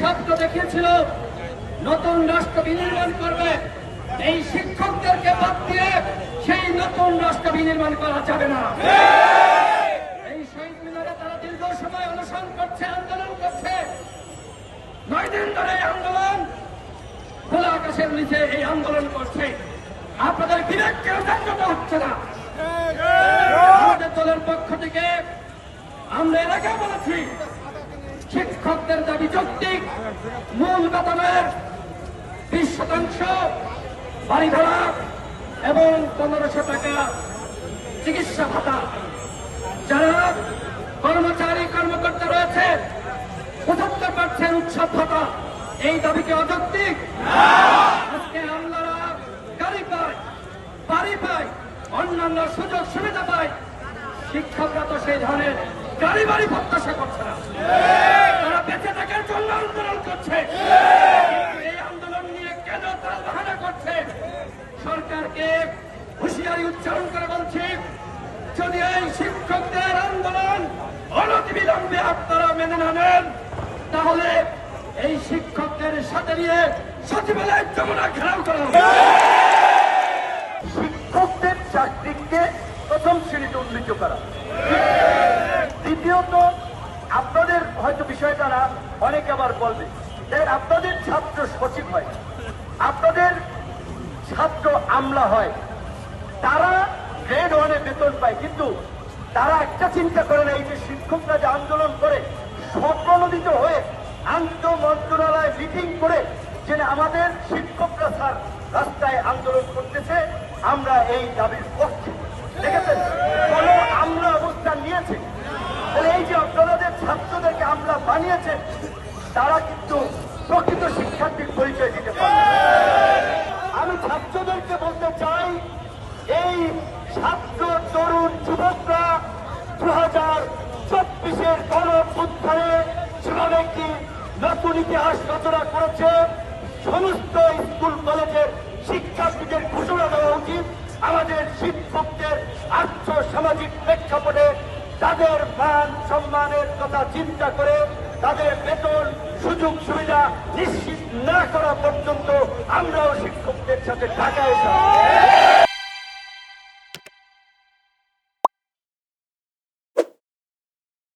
স্বপ্ন দেখিয়েছিল, নতুন রাষ্ট্র বিনির্মাণ করবে। এই শিক্ষকদেরকে বাদ দিয়ে সেই নতুন রাষ্ট্র বিনির্মাণ করা যাবে না। এই শহীদ মিনারে তারা দীর্ঘ সময় করছে, আন্দোলন করছে। নয় দিন ধরে আন্দোলন খোলা আকাশের নিচে এই আন্দোলন করছে। আপনাদের বিবেক কেউ জাগ্রত হচ্ছে না। আমাদের দলের পক্ষ থেকে আমরা আগে বলেছি শিক্ষকদের দাবি যৌক্তিক। মূল বেতনের বিশ শতাংশ বাড়ি ভাড়া এবং পনেরোশো টাকা চিকিৎসা ভাতা। যারা কর্মচারী, কর্মকর্তা রয়েছে, পঁচাত্তর পার্সেন্ট উৎসব ভাতা। এই দাবিকে অযৌক্তিক। আজকে গাড়ি পায়, বাড়ি পায়, অন্যান্য সুযোগ সুবিধা পায়। শিক্ষকরা তো সেই ধরনের গাড়ি বাড়ি প্রত্যাশা করছে না তারা বেঁচে থাকার জন্য আন্দোলন করছে কিন্তু এই আন্দোলন নিয়ে কেন তাল বাহানা করছে সরকারকে হুঁশিয়ারি উচ্চারণ করে বলছি, যদি এই শিক্ষকদের আন্দোলন অনতিবিলম্বে আপনারা মেনে না নেন, তাহলে এই শিক্ষকদের সাথে নিয়ে সচিবালয়ের যমুনা ঘেরাও করা হবে। শিক্ষকদের চাকরিকে প্রথম শ্রেণীতে উন্নীত করা। দ্বিতীয়ত, আপনাদের হয়তো বিষয়টা না, অনেকে আবার বলবে আপনাদের ছাত্র সচিব হয় আপনাদের ছাত্র আমলা হয়। তারা গ্রেড ওয়ানে বেতন পায়, কিন্তু তারা একটা চিন্তা করে না এই যে শিক্ষকরা যে আন্দোলন করে স্বপ্রণোদিত হয়ে আন্ত মন্ত্রণালয় মিটিং করে যে আমাদের শিক্ষকরা স্যার রাস্তায় আন্দোলন করতেছে, আমরা এই দাবির পক্ষে। দেখেছেন? কোন আমরা অবস্থান নিয়েছে। এই যে আপনাদের ছাত্রদেরকে আমরা বানিয়েছে, তারা কিন্তু প্রকৃত শিক্ষার্থীর পরিচয় দিতে পারে আমি ছাত্রদেরকে বলতে চাই এই ছাত্র তরুণ যুবকরা দু হাজার চব্বিশের গণ উত্থানে যেভাবে একটি নতুন ইতিহাস রচনা করেছে। সমস্ত স্কুল, কলেজের শিক্ষার্থীদের ঘোষণা দেওয়া উচিত। আমাদের শিক্ষকদের আর্থ সামাজিক প্রেক্ষাপটে তাদের মান সম্মানের কথা চিন্তা করে তাদের বেতন, সুযোগ, সুবিধা নিশ্চিত না করা পর্যন্ত আমরাও শিক্ষকদের সাথে ঢাকায়